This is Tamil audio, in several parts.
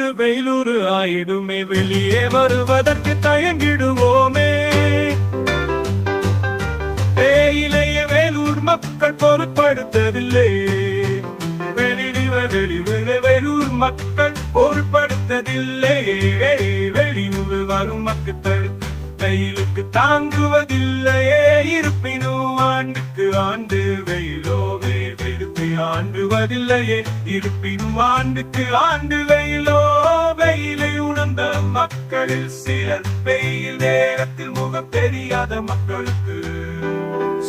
வெயிலூர் ஆயிடுமே வெளியே வருவதற்கு தயங்கிடுவோமே. தேயிலைய வேலூர் மக்கள் பொருட்படுத்தவில்லை. வெளியிடுவ வெளிவிழ வேலூர் மக்கள் பொருட்படுத்ததில்லை வெளியூர் வரும் மக்கள் வெயிலுக்கு தாங்குவதில்லையே இருப்பினும் ஆண்டுக்கு ஆண்டு வெயிலோ வெயிலுக்கு ஆண்டுவதில்லையே. இருப்பினும் ஆண்டுக்கு ஆண்டு வெயிலோ வெயிலை உணர்ந்த மக்களில் சிலர் வெயில் நேரத்தில் முகம் தெரியாத மக்களுக்கு.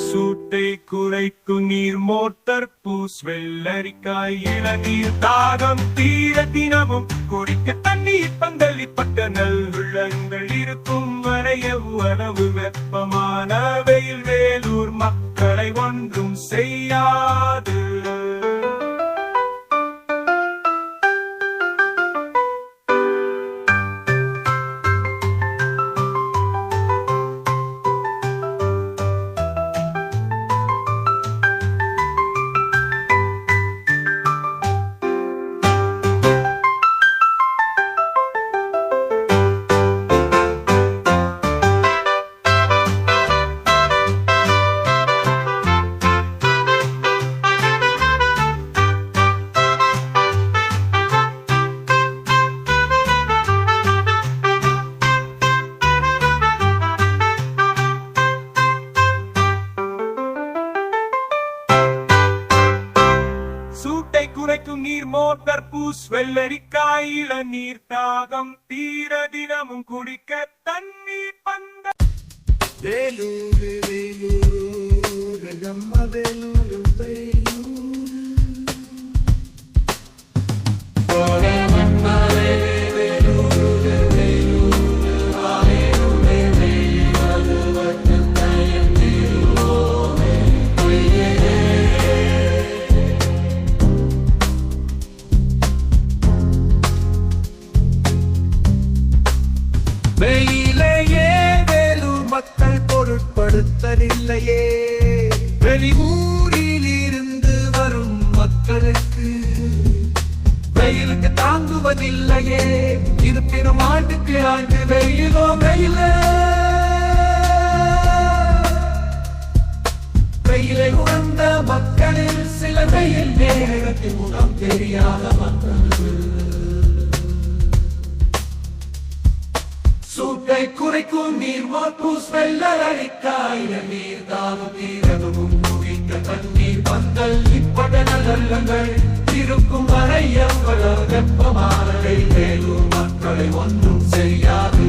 சூட்டை குறைக்கும் நீர் மோட்டர் பூஸ் வெள்ளரிக்காய் இளநீர் தாகம் தீர தினமும் குடிக்க தண்ணீர் பந்தல் சூட்டை குறைக்கும் நீர் மோட்டர் பூஸ் வெள்ளரிக்காய் இளநீர் தாகம் தீர தினமும் குடிக்க தண்ணீர் பந்த வேலூரு வேலூரு நம்ம வேலூரு வேலூர் படுத்தலில்லையே வெளியூரில் இருந்து வரும் மக்களுக்கு வெயிலுக்கு தாங்குவதில்லையே. இருப்பினும் ஆண்டுக்கு ஆண்டு வெயிலோ வெயில. வெயிலை உணர்ந்த மக்களில் சில வெயில் நேரத்தில் முகம் தெரியாத மக்களுக்கு சூட்டை குறைக்கும் நீர் மாப்பூஸ் வெள்ளரிக்காயில நீர் தாகம் தீரவும் குவிக்க தண்ணீர் பந்தல் இப்பட நல்லங்கள் இருக்கும் வரை எவ்வளவு வெப்பமானதை மேலும் மக்களை ஒன்றும் செய்யாது